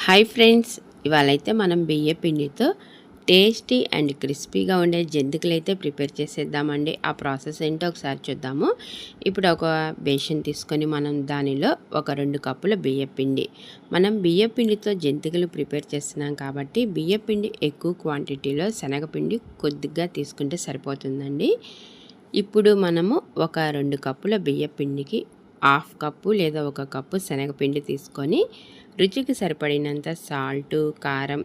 Hi friends ఇవాళైతే మనం బియ్య పిండితో టేస్టీ అండ్ క్రిస్పీగా ఉండే జంతికలు అయితే ప్రిపేర్ చేసేద్దామండి. ఆ ప్రాసెస్ ఏంటో ఒకసారి చూద్దాము. ఇప్పుడు ఒక బేషన్ తీసుకొని మనం దానిలో ఒక రెండు కప్పుల బియ్య పిండి. మనం బియ్య పిండితో జంతికలు ప్రిపేర్ చేస్తున్నాం కాబట్టి బియ్య పిండి ఎక్కువ క్వాంటిటీలో శనగపిండి కొద్దిగా తీసుకుంటే సరిపోతుందండి. ఇప్పుడు మనము ఒక రెండు కప్పుల బియ్య పిండికి హాఫ్ కప్పు లేదా ఒక కప్పు శనగపిండి తీసుకొని రుచికి సరిపడినంత సాల్టు కారం.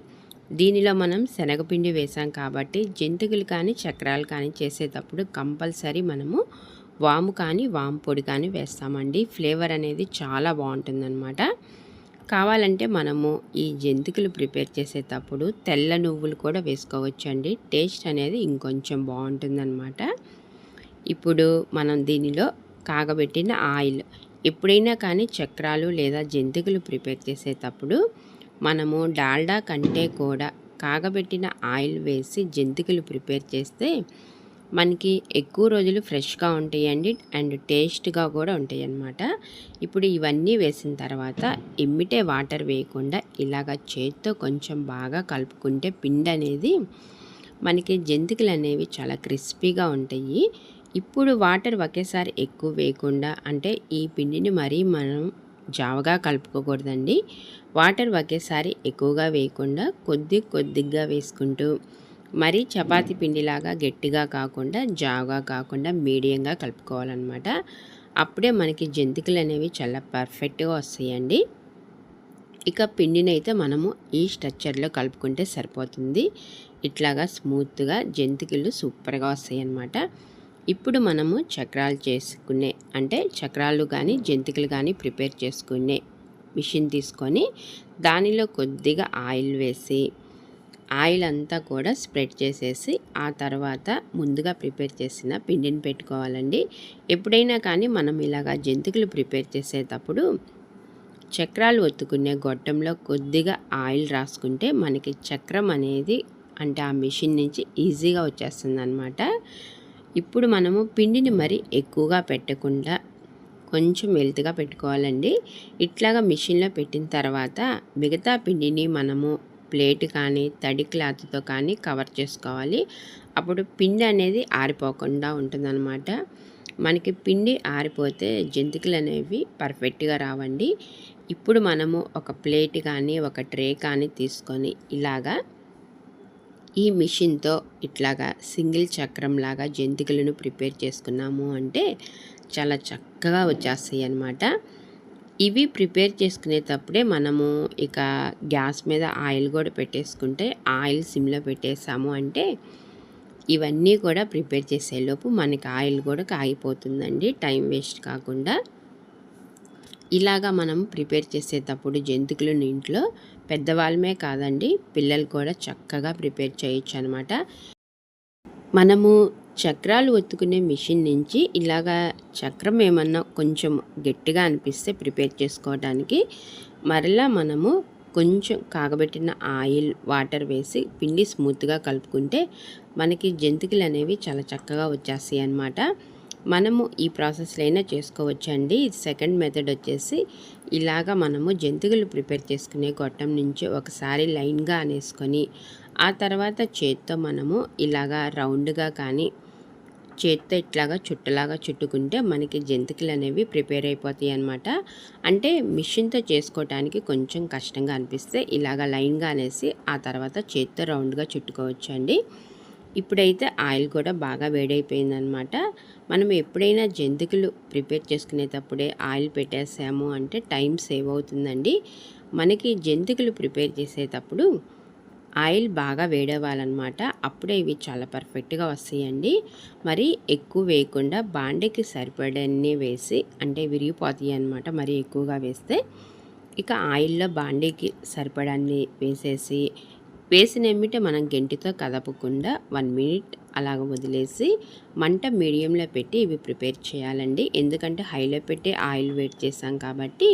దీనిలో మనం శనగపిండి వేసాం కాబట్టి జంతికలు కానీ చక్రాలు కానీ చేసేటప్పుడు కంపల్సరీ మనము వాము కానీ వాము పొడి కానీ వేస్తామండి. ఫ్లేవర్ అనేది చాలా బాగుంటుందన్నమాట. కావాలంటే మనము ఈ జంతికలు ప్రిపేర్ చేసేటప్పుడు తెల్ల నువ్వులు కూడా వేసుకోవచ్చండి. టేస్ట్ అనేది ఇంకొంచెం బాగుంటుందన్నమాట. ఇప్పుడు మనం దీనిలో కాగబెట్టిన ఆయిల్. ఎప్పుడైనా కానీ చక్రాలు లేదా జంతికలు ప్రిపేర్ చేసేటప్పుడు మనము డాల్డా కంటే కూడా కాగబెట్టిన ఆయిల్ వేసి జంతికలు ప్రిపేర్ చేస్తే మనకి ఎక్కువ రోజులు ఫ్రెష్గా ఉంటాయండి అండ్ టేస్ట్గా కూడా ఉంటాయి అన్నమాట ఇప్పుడు ఇవన్నీ వేసిన తర్వాత ఎమ్మిటే వాటర్ వేయకుండా ఇలాగ చేత్తో కొంచెం బాగా కలుపుకుంటే పిండి అనేది మనకి జంతికలు అనేవి చాలా క్రిస్పీగా ఉంటాయి. ఇప్పుడు వాటర్ ఒకేసారి ఎక్కువ వేయకుండా అంటే ఈ పిండిని మరీ మనం జావగా కలుపుకోకూడదండి. వాటర్ ఒకేసారి ఎక్కువగా వేయకుండా కొద్ది కొద్దిగా వేసుకుంటూ మరీ చపాతి పిండిలాగా గట్టిగా కాకుండా జావగా కాకుండా మీడియంగా కలుపుకోవాలన్నమాట. అప్పుడే మనకి జంతికలు అనేవి చాలా పర్ఫెక్ట్గా వస్తాయండి. ఇక పిండిని అయితే మనము ఈ స్ట్రక్చర్లో కలుపుకుంటే సరిపోతుంది. ఇట్లాగా స్మూత్గా జంతికలు సూపర్గా వస్తాయి అన్నమాట ఇప్పుడు మనము చక్రాలు చేసుకునే అంటే చక్రాలు కానీ జంతికలు కానీ ప్రిపేర్ చేసుకునే మిషన్ తీసుకొని దానిలో కొద్దిగా ఆయిల్ వేసి ఆయిల్ అంతా కూడా స్ప్రెడ్ చేసేసి ఆ తర్వాత ముందుగా ప్రిపేర్ చేసిన పిండిని పెట్టుకోవాలండి. ఎప్పుడైనా కానీ మనం ఇలాగా జంతికలు ప్రిపేర్ చేసేటప్పుడు చక్రాలు ఒత్తుకునే గొట్టంలో కొద్దిగా ఆయిల్ రాసుకుంటే మనకి చక్రం అనేది అంటే ఆ మిషన్ నుంచి ఈజీగా వచ్చేస్తుంది అనమాట ఇప్పుడు మనము పిండిని మరి ఎక్కువగా పెట్టకుండా కొంచెం వెల్త్గా పెట్టుకోవాలండి. ఇట్లాగా మిషన్లో పెట్టిన తర్వాత మిగతా పిండిని మనము ప్లేట్ కానీ తడి క్లాత్తో కానీ కవర్ చేసుకోవాలి. అప్పుడు పిండి అనేది ఆరిపోకుండా ఉంటుందన్నమాట. మనకి పిండి ఆరిపోతే జంతికలు అనేవి పర్ఫెక్ట్గా రావండి. ఇప్పుడు మనము ఒక ప్లేట్ కానీ ఒక ట్రే కానీ తీసుకొని ఇలాగా ఈ మిషన్తో ఇట్లాగా సింగిల్ చక్రంలాగా జంతికలను ప్రిపేర్ చేసుకున్నాము అంటే చాలా చక్కగా వచ్చేస్తాయి అన్నమాట. ఇవి ప్రిపేర్ చేసుకునేటప్పుడే మనము ఇక గ్యాస్ మీద ఆయిల్ కూడా పెట్టేసుకుంటే ఆయిల్ సిమ్లో పెట్టేసాము అంటే ఇవన్నీ కూడా ప్రిపేర్ చేసేలోపు మనకి ఆయిల్ కూడా కాగిపోతుందండి. టైం వేస్ట్ కాకుండా ఇలాగా మనం ప్రిపేర్ చేసేటప్పుడు జంతికలను ఇంట్లో పెద్దవాళ్ళమే కాదండి పిల్లలు కూడా చక్కగా ప్రిపేర్ చేయొచ్చు అనమాట మనము చక్రాలు ఒత్తుకునే మిషన్ నుంచి ఇలాగా చక్రం ఏమన్నా కొంచెం గట్టిగా అనిపిస్తే ప్రిపేర్ చేసుకోవడానికి మరలా మనము కొంచెం కాగబెట్టిన ఆయిల్ వాటర్ వేసి పిండి స్మూత్గా కలుపుకుంటే మనకి జంతికలు అనేవి చాలా చక్కగా వచ్చేస్తాయి అన్నమాట మనము ఈ ప్రాసెస్లో అయినా చేసుకోవచ్చండి. ఇది సెకండ్ మెథడ్ వచ్చేసి ఇలాగా మనము జంతికలు ప్రిపేర్ చేసుకునే గొట్టం నుంచి ఒకసారి లైన్గా అనేసుకొని ఆ తర్వాత చేత్తో మనము ఇలాగా రౌండ్గా కానీ చేత్తో ఇట్లాగా చుట్టలాగా చుట్టుకుంటే మనకి జంతికలు అనేవి ప్రిపేర్ అయిపోతాయి అనమాట అంటే మిషన్తో చేసుకోవటానికి కొంచెం కష్టంగా అనిపిస్తే ఇలాగ లైన్గా అనేసి ఆ తర్వాత చేత్తో రౌండ్గా చుట్టుకోవచ్చు అండి ఇప్పుడైతే ఆయిల్ కూడా బాగా వేడైపోయిందనమాట మనం ఎప్పుడైనా జంతికలు ప్రిపేర్ చేసుకునేటప్పుడే ఆయిల్ పెట్టేసాము అంటే టైం సేవ్ అవుతుందండి. మనకి జంతికలు ప్రిపేర్ చేసేటప్పుడు ఆయిల్ బాగా వేడవ్వాలన్నమాట. అప్పుడే ఇవి చాలా పర్ఫెక్ట్గా వస్తాయండి. మరి ఎక్కువ వేయకుండా బాండెకి సరిపడన్నీ వేసి అంటే విరిగిపోతాయి అనమాట మరి ఎక్కువగా వేస్తే. ఇక ఆయిల్లో బాండీకి సరిపడాన్ని వేసేసి వేసిన ఎమ్మిట మనం గెంటితో కదపకుండా వన్ మినిట్ అలాగ వదిలేసి మంట మీడియంలో పెట్టి ఇవి ప్రిపేర్ చేయాలండి. ఎందుకంటే హైలో పెట్టి ఆయిల్ వేట్ చేసాం కాబట్టి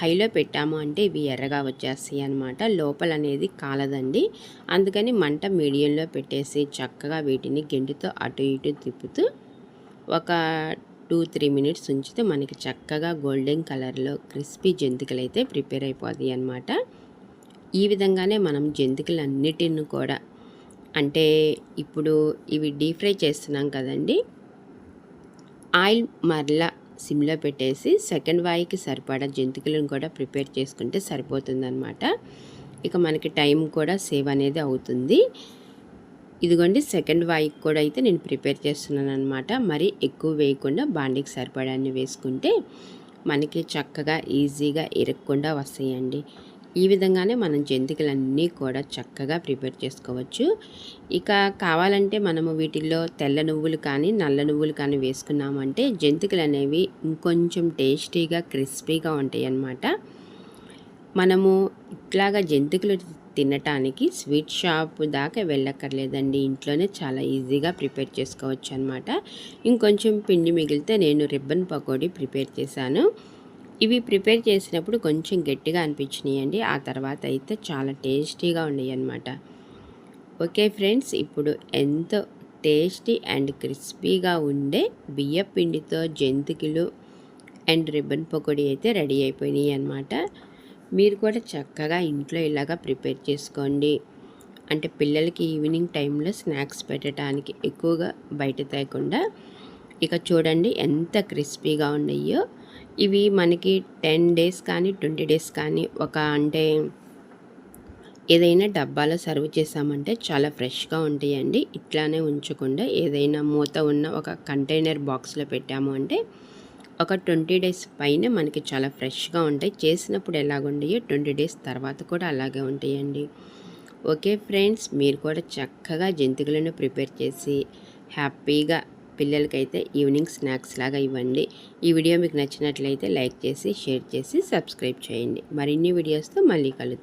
హైలో పెట్టాము అంటే ఇవి ఎర్రగా వచ్చేస్తాయి అనమాట లోపల అనేది కాలదండి. అందుకని మంట మీడియంలో పెట్టేసి చక్కగా వీటిని గెంటితో అటు ఇటు తిప్పుతూ ఒక టూ త్రీ మినిట్స్ ఉంచితే మనకి చక్కగా గోల్డెన్ కలర్లో క్రిస్పీ జంతికలు అయితే ప్రిపేర్ అయిపోతాయి అనమాట ఈ విధంగానే మనం జంతికలన్నిటిని కూడా అంటే ఇప్పుడు ఇవి డీప్ ఫ్రై చేస్తున్నాం కదండి. ఆయిల్ మరలా సిమ్లో పెట్టేసి సెకండ్ వాయికి సరిపడా జంతికలను కూడా ప్రిపేర్ చేసుకుంటే సరిపోతుందనమాట ఇక మనకి టైం కూడా సేవ్ అనేది అవుతుంది. ఇదిగోండి సెకండ్ వాయికి కూడా అయితే నేను ప్రిపేర్ చేస్తున్నాను అనమాట మరి ఎక్కువ వేయకుండా బాండికి సరిపడాన్ని వేసుకుంటే మనకి చక్కగా ఈజీగా ఇరగకుండా వస్తాయండి. ఈ విధంగానే మనం జంతికలన్నీ కూడా చక్కగా ప్రిపేర్ చేసుకోవచ్చు. ఇక కావాలంటే మనము వీటిల్లో తెల్ల నువ్వులు కానీ నల్ల నువ్వులు కానీ వేసుకున్నామంటే జంతికలు అనేవి ఇంకొంచెం టేస్టీగా క్రిస్పీగా ఉంటాయి అన్నమాట మనము ఇట్లాగా జంతికలు తినటానికి స్వీట్ షాప్ దాకా వెళ్ళక్కర్లేదండి. ఇంట్లోనే చాలా ఈజీగా ప్రిపేర్ చేసుకోవచ్చు అనమాట ఇంకొంచెం పిండి మిగిలితే నేను రిబ్బన్ పకోడీ ప్రిపేర్ చేశాను. ఇవి ప్రిపేర్ చేసినప్పుడు కొంచెం గట్టిగా అనిపించినాయండి. ఆ తర్వాత అయితే చాలా టేస్టీగా ఉన్నాయి అన్నమాట ఓకే ఫ్రెండ్స్ ఇప్పుడు ఎంతో టేస్టీ అండ్ క్రిస్పీగా ఉండే బియ్య పిండితో జంతికలు అండ్ రిబ్బన్ పకోడీ అయితే రెడీ అయిపోయినాయి అనమాట మీరు కూడా చక్కగా ఇంట్లో ఇలాగా ప్రిపేర్ చేసుకోండి. అంటే పిల్లలకి ఈవినింగ్ టైంలో స్నాక్స్ పెట్టడానికి ఎక్కువగా బయట తేకుండా ఇక చూడండి ఎంత క్రిస్పీగా ఉన్నాయో. ఇవి మనకి టెన్ డేస్ కానీ ట్వంటీ డేస్ కానీ ఒక అంటే ఏదైనా డబ్బాలో సర్వ్ చేసామంటే చాలా ఫ్రెష్గా ఉంటాయండి. ఇట్లానే ఉంచకుండా ఏదైనా మూత ఉన్న ఒక కంటైనర్ బాక్స్లో పెట్టాము అంటే ఒక ట్వంటీ డేస్ పైన మనకి చాలా ఫ్రెష్గా ఉంటాయి. చేసినప్పుడు ఎలాగుంటాయో ట్వంటీ డేస్ తర్వాత కూడా అలాగే ఉంటాయండి. ఓకే ఫ్రెండ్స్ మీరు కూడా చక్కగా జంతికలను ప్రిపేర్ చేసి హ్యాపీగా పిల్లలకైతే ఈవినింగ్ స్నాక్స్ లాగా ఇవ్వండి. ఈ వీడియో మీకు నచ్చినట్లయితే లైక్ చేసి షేర్ చేసి సబ్స్క్రైబ్ చేయండి. మరిన్ని వీడియోస్తో మళ్ళీ కలుద్దాం.